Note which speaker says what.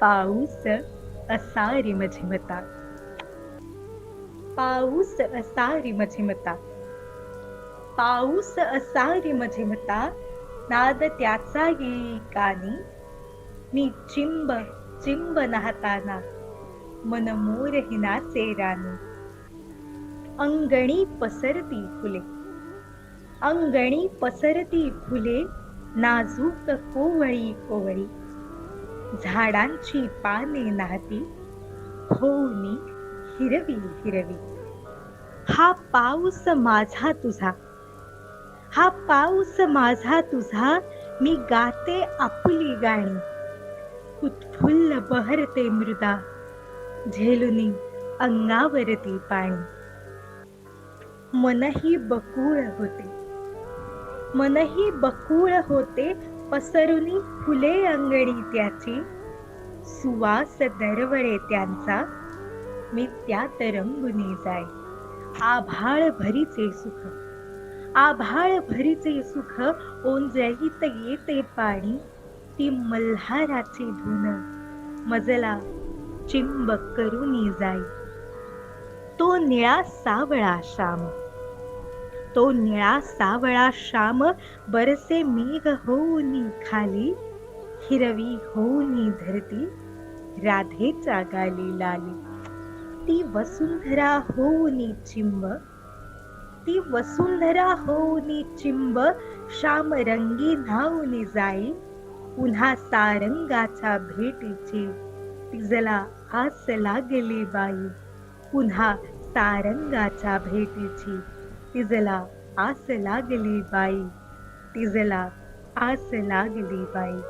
Speaker 1: पाऊस असा रिमझिमता. पाऊस असा रिमझिमता. पाऊस असा रिमझिमता नाद त्याचा येई कानी मी चिंब चिंब नाहताना मन मोरहिनाचे रानी अंगणी पसरती फुले. अंगणी पसरती फुले नाजूक कोवळी कोवळी. झाडांची पाने नाहती होऊनी हिरवी हिरवी. हा पाऊस माझा तुझा हा पाऊस माझा तुझा मी गाते आपुली गाणी. उत्फुल्ल बहरते मृदा झेलुनी अंगावरती पाणी. मनही बकुळ होते मनही बकुळ होते पसरुनी फुले अंगणी त्याची सुवास दरवळे त्यांचा मी त्यात रंगुनी जाय. आभाळ भरीचे सुख आभाळ भरीचे सुख ओंजळीत येते पाणी ती मल्हाराची धुन मजला चिंब करुनी जाई तो निळा सावळा श्याम तो निळा सावळा श्याम बरसे मेघ होऊनी खाली. हिरवी होऊनी धरती राधेचा गाली लाली. ती वसुंधरा होऊनी चिंब ती वसुंधरा होऊनी चिंब श्याम रंगी धावली जाई. पुन्हा सारंगाच्या भेटीची तिजला आस लागली बाई. पुन्हा सारंगाच्या भेटीची तिजला आस लागली बाई. तिजला आस लागली बाई.